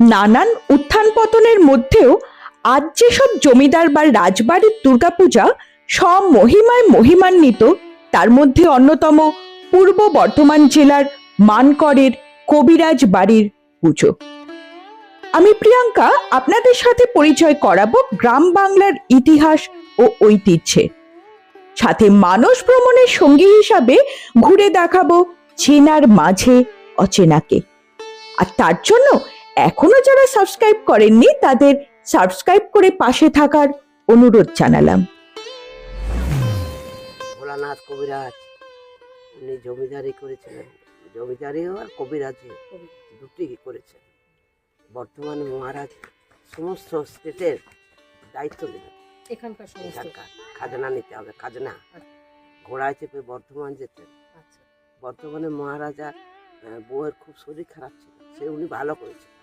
নানান উত্থান পতনের মধ্যেও আজ যেসব জমিদার বা রাজবাড়ির দুর্গাপূজা সব মহিমায় মহিমান্বিত, তার মধ্যে অন্যতম পূর্ব বর্ধমান জেলার মানকরের কবিরাজ বাড়ির পুজো। আমি প্রিয়াঙ্কা, আপনাদের সাথে পরিচয় করাবো গ্রাম বাংলার ইতিহাস ও ঐতিহ্যে। সাথে মানস ভ্রমণের সঙ্গী হিসাবে ঘুরে দেখাবো চেনার মাঝে অচেনাকে। আর তার জন্য এখনও যারা সাবস্ক্রাইব করেননি তাদের সাবস্ক্রাইব করে পাশে থাকার অনুরোধ জানালাম। ভোলানাথ কবিরাজ উনি জমিদারি করেছিলেন। জমিদারিও আর কবিরাজি দুটি করেছেন। বর্তমানে মহারাজ সমস্ত স্টেটের দায়িত্ব দিলেন এখানকার খাজনা নিতে হবে খাজনা। ঘোড়ায় চেপে বর্ধমান যেতেন আচ্ছা। বর্তমানে মহারাজা বউয়ের খুব শরীর খারাপ ছিল সে উনি ভালো করেছেন। আচ্ছা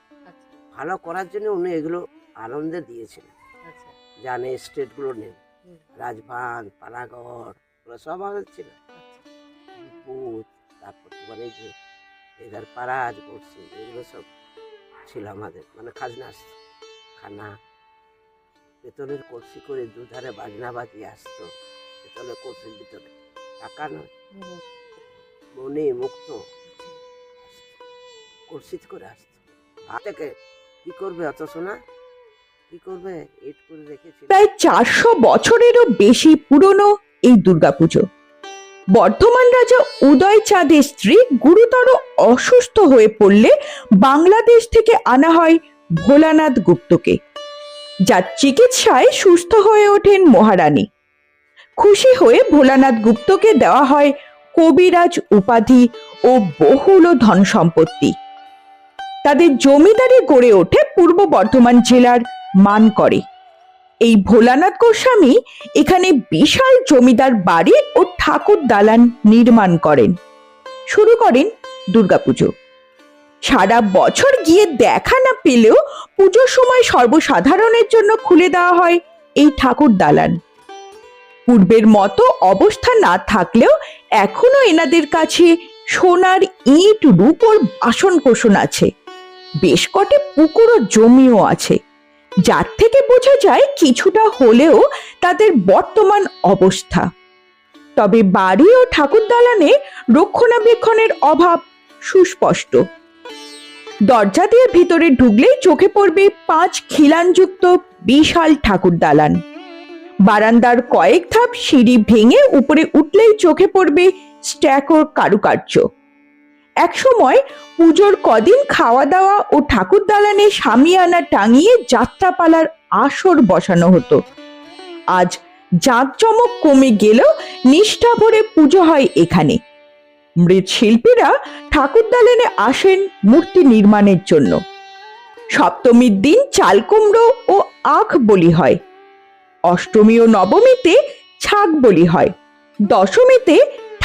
ভালো করার জন্য উনি এগুলো আনন্দে দিয়েছিলেন। আচ্ছা। জানে স্টেটগুলো নেই। রাজবাঁধ পানাগড় ওগুলো সব আমাদের ছিল। আচ্ছা। বুথ তারপর তোমার এই যে এদের পারাজ করছি এগুলো সব ছিল আমাদের। মানে খাজনা আসতো। খানা বেতনের কলসি করে দুধারে বাজনা বাজিয়ে আসতো। বেতনের কলসির ভিতরে। টাকা নয়। মনে মুক্ত। আসতো কলসিত করে আসতো। থেকে কি করবে অত সোনা? কি করবে? ইট করে রেখেছিল। প্রায় চারশো বছরেরও বেশি পুরনো এই দুর্গাপুজো। বর্ধমান রাজা উদয় চাঁদের স্ত্রী গুরুতর অসুস্থ হয়ে পড়লে বাংলাদেশ থেকে আনা হয় ভোলানাথ গুপ্তকে, যার চিকিৎসায় সুস্থ হয়ে ওঠেন মহারানী। খুশি হয়ে ভোলানাথ গুপ্তকে দেওয়া হয় কবিরাজ উপাধি ও বহুল ধন সম্পত্তি তাদের জমিদারি গড়ে ওঠে পূর্ব বর্ধমান জেলার মান করে এই ভোলানাথ গোস্বামী এখানে বিশাল জমিদার বাড়ি ও ঠাকুর দালান নির্মাণ করেন। শুরু করেন দুর্গাপুজো। সারা বছর গিয়ে দেখা না পেলেও পুজোর সময় সর্বসাধারণের জন্য খুলে দেওয়া হয় এই ঠাকুর দালান। পূর্বের মতো অবস্থা না থাকলেও এখনও এনাদের কাছে সোনার ইট, রূপোর বাসন কোষণ আছে। বেশ কটি পুকুর ও জমিও আছে। যার থেকে বোঝা যায় কিছুটা হলেও তাদের বর্তমান অবস্থা। তবে বাড়ি ও ঠাকুর দালানে রক্ষণাবেক্ষণের অভাব সুস্পষ্ট। দরজা দিয়ে ভিতরে ঢুকলেই চোখে পড়বে পাঁচ খিলানযুক্ত বিশাল ঠাকুর দালান। বারান্দার কয়েক ধাপ সিঁড়ি ভেঙে উপরে উঠলেই চোখে পড়বে স্ট্যাকোর কারুকার্য। একসময় পুজোর কদিন খাওয়া দাওয়া ও ঠাকুর দালানে সামিয়ানা টাঙিয়ে যাত্রাপালার আসর বসানো হতো। আজ জাঁকজমক কমে গেলেও নিষ্ঠা ভরে পুজো হয় এখানে। মৃৎশিল্পীরা ঠাকুর দালানে আসেন মূর্তি নির্মাণের জন্য। সপ্তমীর দিন চাল কুমড়ো ও আখ বলি হয়। অষ্টমী ও নবমীতে ছাগ বলি হয়। দশমীতে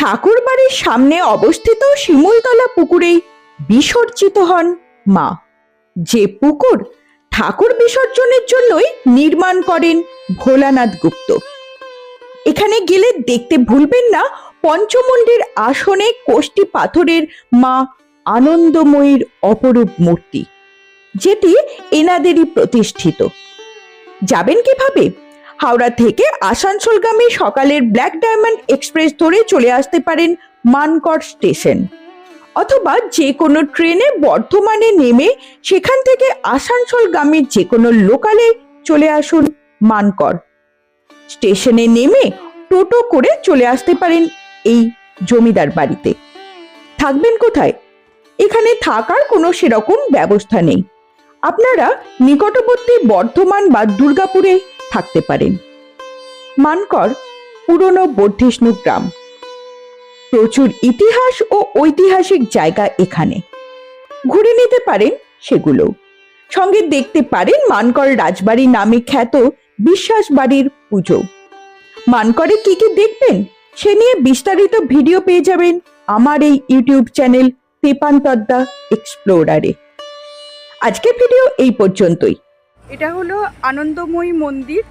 ঠাকুর বাড়ির সামনে অবস্থিত শিমুলতলা পুকুরেই বিসর্জিত হন মা। যে পুকুর ঠাকুর বিসর্জনের জন্যই নির্মাণ করেন ভোলানাথ গুপ্ত। এখানে গেলে দেখতে ভুলবেন না পঞ্চমন্ডির আসনে কোষ্টি পাথরের মা আনন্দময়ীর অপরূপ মূর্তি, যেটি এনাদেরই প্রতিষ্ঠিত। যাবেন কীভাবে? হাওড়া থেকে আসানসোলগামী সকালের ব্ল্যাক ডায়মন্ড এক্সপ্রেস ধরে চলে আসতে পারেন মানকর স্টেশন। অথবা যে কোনো ট্রেনে বর্ধমানে নেমে সেখান থেকে আসানসোলগামী যে কোনো লোকালে চলে আসুন মানকর স্টেশনে নেমে টোটো করে চলে আসতে পারেন এই জমিদার বাড়িতে। থাকবেন কোথায়? এখানে থাকার কোনো সেরকম ব্যবস্থা নেই। আপনারা নিকটবর্তী বর্ধমান বা দুর্গাপুরে থাকতে পারেন। মানকর পুরনো বর্ধিষ্ণু গ্রাম। প্রচুর ইতিহাস ও ঐতিহাসিক জায়গা এখানে। ঘুরে নিতে পারেন সেগুলো। সঙ্গে দেখতে পারেন মানকর রাজবাড়ি নামে খ্যাত বিশ্বাস বাড়ির পুজো। মানকরে কি কি দেখবেন সে নিয়ে বিস্তারিত ভিডিও পেয়ে যাবেন আমার এই ইউটিউব চ্যানেল তেপান্তদ্দা এক্সপ্লোরারে। আজকের ভিডিও এই পর্যন্তই। এটা হলো আনন্দময়ী মন্দির।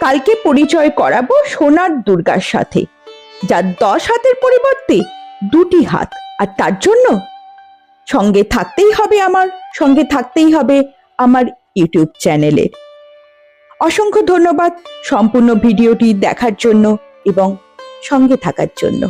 কালকে পরিচয় করাবো সোনার দুর্গার সাথে, যার দশ হাতের পরিবর্তে দুটি হাত, আর তার জন্য সঙ্গে থাকতেই হবে আমার, সঙ্গে থাকতেই হবে আমার ইউটিউব চ্যানেলের অসংখ্য ধন্যবাদ সম্পূর্ণ ভিডিওটি দেখার জন্য এবং সঙ্গে থাকার জন্য।